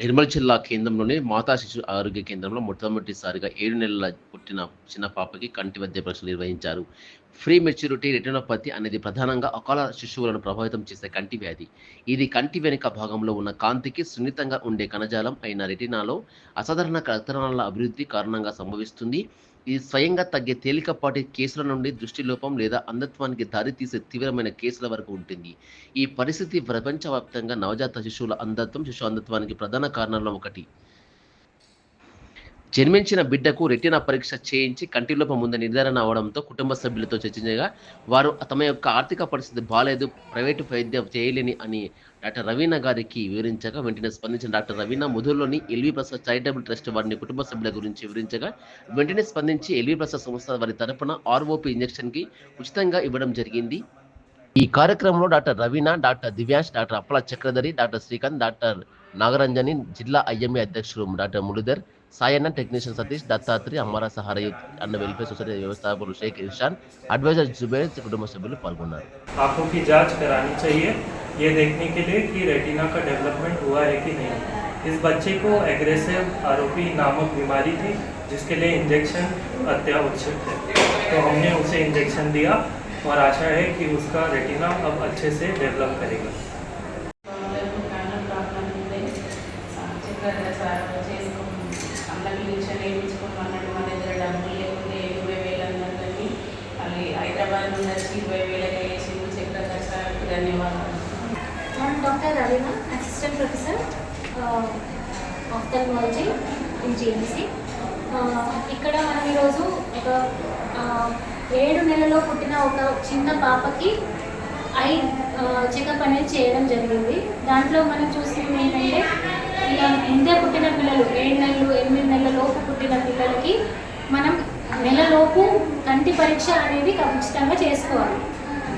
నిర్మల్ జిల్లా కేంద్రంలోని మాతా శిశు ఆరోగ్య కేంద్రంలో మొట్టమొదటిసారిగా ఏడు నెలల పుట్టిన చిన్న పాపకి కంటి వైద్య పరీక్షలు నిర్వహించారు. ఫ్రీ మెచ్యూరిటీ రెటినోపతి అనేది ప్రధానంగా అకాల శిశువులను ప్రభావితం చేసే కంటి వ్యాధి. ఇది కంటి వెనుక భాగంలో ఉన్న కాంతికి సున్నితంగా ఉండే కణజాలం అయిన రెటినాలో అసాధారణ రక్తనాళాల అభివృద్ధి కారణంగా సంభవిస్తుంది. ఇది స్వయంగా తగ్గే తేలికపాటి కేసుల నుండి దృష్టిలోపం లేదా అంధత్వానికి దారితీసే తీవ్రమైన కేసుల వరకు ఉంటుంది. ఈ పరిస్థితి ప్రపంచవ్యాప్తంగా నవజాత శిశువుల అంధత్వం శిశు అంధత్వానికి ప్రధాన కారణాల్లో ఒకటి. జన్మించిన బిడ్డకు రెటీనా పరీక్ష చేయించి కంటిలోపం ఉందని నిర్ధారణ అవడంతో కుటుంబ సభ్యులతో చర్చించగా వారు తమ యొక్క ఆర్థిక పరిస్థితి బాగాలేదు ప్రైవేటు వైద్యం చేయలేని అని డాక్టర్ రవీనా గారికి వివరించగా వెంటనే స్పందించిన doctor Raveena ముధుల్లోని L V Prasad charitable trust వారిని కుటుంబ సభ్యుల గురించి వివరించగా వెంటనే స్పందించి ఎల్వి ప్రసాద్ సంస్థ వారి తరపున ఆర్ఓపి ఇంజెక్షన్కి ఉచితంగా ఇవ్వడం జరిగింది. ఈ కార్యక్రమంలో doctor Raveena doctor Divyash doctor Appala Chakradhari doctor Srikanth doctor Nagaranjani జిల్లా ఐఎంఏ అధ్యక్షుడు doctor Muralidhar Sayanna technician Satish Dattatri అమ్మారా సహార youth అన్న వెల్ఫేర్ సొసైటీ వ్యవస్థాపకులు షేక్ ఇర్షాన్ అడ్వైజర్ జుబేర్ కుటుంబ సభ్యులు పాల్గొన్నారు आंखों की जांच करानी चाहिए ये देखने के लिए कि रेटिना का डेवलपमेंट हुआ है कि नहीं इस बच्चे को एग्रेसिव आरोपी नामक बीमारी थी जिसके लिए इंजेक्शन अत्यावश्यक है तो हमने उसे इंजेक्शन दिया और आशा है कि उसका रेटिना अब अच्छे से डेवलप करेगा హైదరాబాద్ వచ్చి ఇరవై వేలకి వేసింది చెప్పారు సార్ ధన్యవాదాలు. I'm doctor Ravina, assistant professor ophthalmology in GMC ఇక్కడ మనం ఈరోజు ఒక uh, ఏడు నెలలో పుట్టిన ఒక చిన్న పాపకి ఐ uh, చెకప్ అనేది చేయడం జరిగింది. దాంట్లో మనం చూసింది ఏంటంటే ఇలా ముందే పుట్టిన పిల్లలు ఏడు నెలలు ఎనిమిది నెలల లోపు పుట్టిన పిల్లలకి మనం నెలలోపు కంటి పరీక్ష అనేది ఖచ్చితంగా చేసుకోవాలి.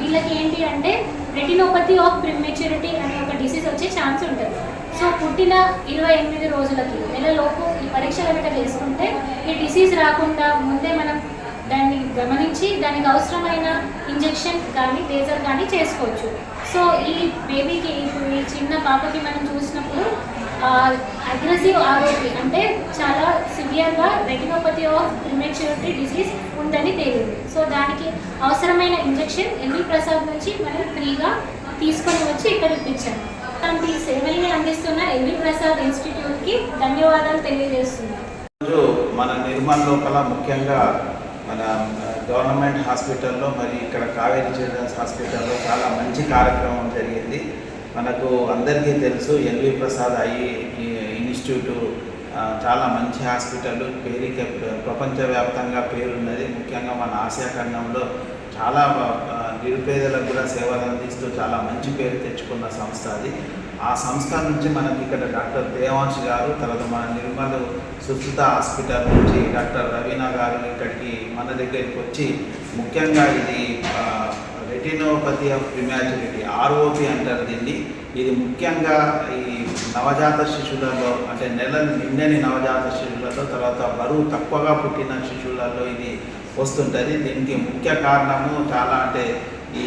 వీళ్ళకి ఏంటి అంటే రెటినోపతి ఆఫ్ ప్రిమెచ్యూరిటీ అనే ఒక డిసీజ్ వచ్చే ఛాన్స్ ఉంటుంది. సో పుట్టిన ఇరవై ఎనిమిది రోజులకి నెలలోపు ఈ పరీక్ష కనుక చేసుకుంటే ఈ డిసీజ్ రాకుండా ముందే మనం దాన్ని గమనించి దానికి అవసరమైన ఇంజెక్షన్ కానీ లేజర్ కానీ చేసుకోవచ్చు. సో ఈ బేబీకి ఇప్పుడు ఈ చిన్న పాపకి మనం చూసినప్పుడు అగ్రెసివ్ ఆరోగ్య అంటే చాలా సివియర్గా రెటినోపతి ఆఫ్ ప్రిమెచ్యూరిటీ డిసీజ్ ఉందని తేలింది సో దానికి అవసరమైన ఇంజెక్షన్ ఎల్వి ప్రసాద్ నుంచి మనం ఫ్రీగా తీసుకొని వచ్చి ఇక్కడ ఇప్పించాము అలాంటి సేవల్ని అందిస్తున్న ఎల్వి ప్రసాద్ ఇన్స్టిట్యూట్కి ధన్యవాదాలు తెలియజేస్తున్నాను మన నిర్మాణ లోపల ముఖ్యంగా మన గవర్నమెంట్ హాస్పిటల్లో మరి ఇక్కడ కావేరీ చిల్డ్రన్స్ హాస్పిటల్లో చాలా మంచి కార్యక్రమం జరిగింది. మనకు అందరికీ తెలుసు ఎల్వి ప్రసాద్ ఐ ఇన్స్టిట్యూట్ చాలా మంచి హాస్పిటల్ పేరుకి ప్రపంచవ్యాప్తంగా పేరున్నది. ముఖ్యంగా మన ఆసియా ఖండంలో చాలా నిరుపేదలకు కూడా సేవలు అందిస్తూ చాలా మంచి పేరు తెచ్చుకున్న సంస్థ అది. ఆ సంస్థ నుంచి మనకి ఇక్కడ డాక్టర్ దేవాంశ్ గారు తర్వాత మన నిర్మల్ సుశ్రుత హాస్పిటల్ నుంచి డాక్టర్ రవీనా గారు ఇక్కడికి మన దగ్గరికి వచ్చి ముఖ్యంగా ఇది రెటినోపతి ఆఫ్ ప్రిమాచురిటీ ఆర్ఓపి అంటారు దీన్ని. ఇది ముఖ్యంగా ఈ నవజాత శిశువులలో అంటే నెలలు నిండని నవజాత శిశువులలో తర్వాత బరువు తక్కువగా పుట్టిన శిశువులలో ఇది వస్తుంటుంది. దీనికి ముఖ్య కారణము చాలా అంటే ఈ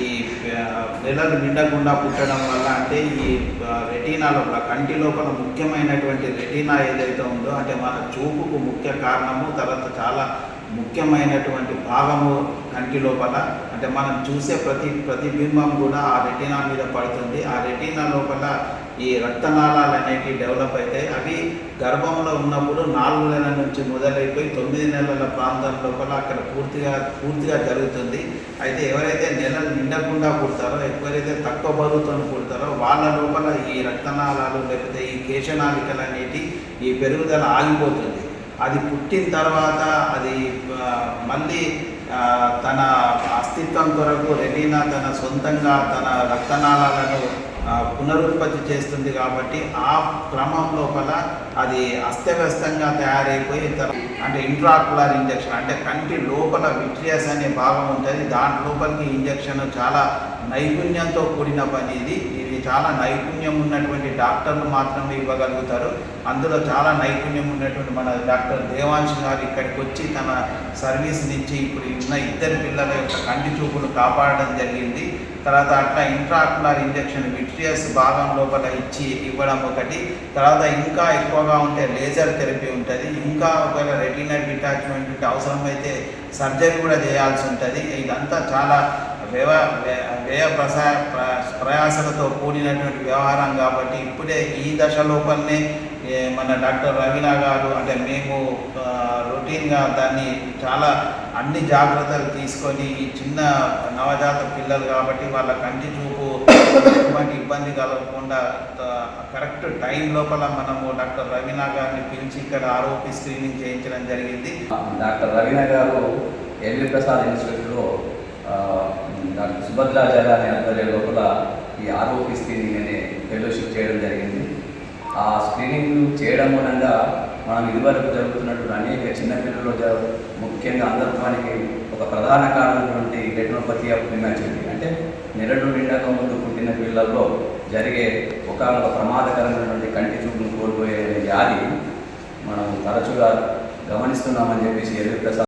నెలలు నిండకుండా పుట్టడం వల్ల అంటే ఈ రెటీనా లోపల కంటి లోపల ముఖ్యమైనటువంటి రెటీనా ఏదైతే ఉందో అంటే మన చూపుకు ముఖ్య కారణము తర్వాత చాలా ముఖ్యమైనటువంటి భాగము కంటి లోపల. అంటే మనం చూసే ప్రతి ప్రతిబింబం కూడా ఆ రెటీనా మీద పడుతుంది. ఆ రెటీనా లోపల ఈ రక్తనాళాలు అనేవి డెవలప్ అవుతాయి. అవి గర్భంలో ఉన్నప్పుడు నాలుగు నెలల నుంచి మొదలైపోయి తొమ్మిది నెలల ప్రాంతం లోపల అక్కడ పూర్తిగా పూర్తిగా జరుగుతుంది. అయితే ఎవరైతే నెలలు నిండకుండా పుడతారో ఎవరైతే తక్కువ బరువుతో పుడతారో వాళ్ళ లోపల ఈ రక్తనాళాలు లేకపోతే ఈ కేశనాళికలు అనేటి ఈ పెరుగుదల ఆగిపోతుంది. అది పుట్టిన తర్వాత అది మళ్ళీ తన అస్తిత్వం కొరకు రెటీనా తన సొంతంగా తన రక్తనాళాలను పునరుత్పత్తి చేస్తుంది కాబట్టి ఆ క్రమం లోపల అది అస్తవ్యస్తంగా తయారైపోయి తన- అంటే ఇంట్రాకులర్ ఇంజెక్షన్ అంటే కంటి లోపల విట్రియస్ అనే భాగం ఉంటుంది. దాని లోపలికి ఇంజెక్షన్ చాలా నైపుణ్యంతో కూడిన పని ఇది ఇది చాలా నైపుణ్యం ఉన్నటువంటి డాక్టర్లు మాత్రమే ఇవ్వగలుగుతారు. అందులో చాలా నైపుణ్యం ఉన్నటువంటి మన డాక్టర్ దేవాంశ్ గారు ఇక్కడికి వచ్చి తన సర్వీస్ని ఇచ్చి ఇప్పుడు ఉన్న ఇద్దరు పిల్లల యొక్క కంటి చూపును కాపాడడం జరిగింది. తర్వాత అట్లా ఇంట్రాక్యులర్ ఇంజెక్షన్ విట్రియస్ భాగం లోపల ఇచ్చి ఇవ్వడం ఒకటి. తర్వాత ఇంకా ఎక్కువగా ఉంటే లేజర్ థెరపీ ఉంటుంది. ఇంకా ఒకవేళ రెటీనా డిటాచ్మెంట్ అవసరమైతే సర్జరీ కూడా చేయాల్సి ఉంటుంది. ఇదంతా చాలా వ్యవ వ్య- వ్యయ ప్రసా ప్ర- ప్రయాసలతో కూడినటువంటి వ్యవహారం కాబట్టి ఇప్పుడే ఈ దశ లోపలనే మన డాక్టర్ రవీనా గారు అంటే మేము రొటీన్గా దాన్ని చాలా అన్ని జాగ్రత్తలు తీసుకొని ఈ చిన్న నవజాత పిల్లలు కాబట్టి వాళ్ళ కంటి చూపు ఎటువంటి ఇబ్బంది కలగకుండా కరెక్ట్ టైం లోపల మనము డాక్టర్ రవీనా గారిని పిలిచి ఇక్కడ ఆరోపి స్క్రీనింగ్ చేయించడం జరిగింది. డాక్టర్ రవీనా గారు ఎల్వి ప్రసాద్ ఇన్స్టిట్యూట్లో డాక్టర్ సుభద్రాచార్య అనే ఆధ్వర్యం లోపల ఈ ఆర్ఓపి స్క్రీనింగ్ అనే ఫెలోషిప్ చేయడం జరిగింది. ఆ స్క్రీనింగ్ చేయడం మూలంగా మనం ఇదివరకు జరుగుతున్నటువంటి అనేక చిన్నపిల్లలు ముఖ్యంగా అంధత్వానికి ఒక ప్రధాన కారణమైనటువంటి రెటినోపతి ఆఫ్ ప్రిమాచ్యూరిటీ అంటే నెలడు నిండక ముందు పుట్టిన పిల్లల్లో జరిగే ఒక ప్రమాదకరమైనటువంటి కంటి చూపును కోల్పోయే వ్యాధి మనం తరచుగా గమనిస్తున్నామని చెప్పేసి ఎల్వి ప్రసాద్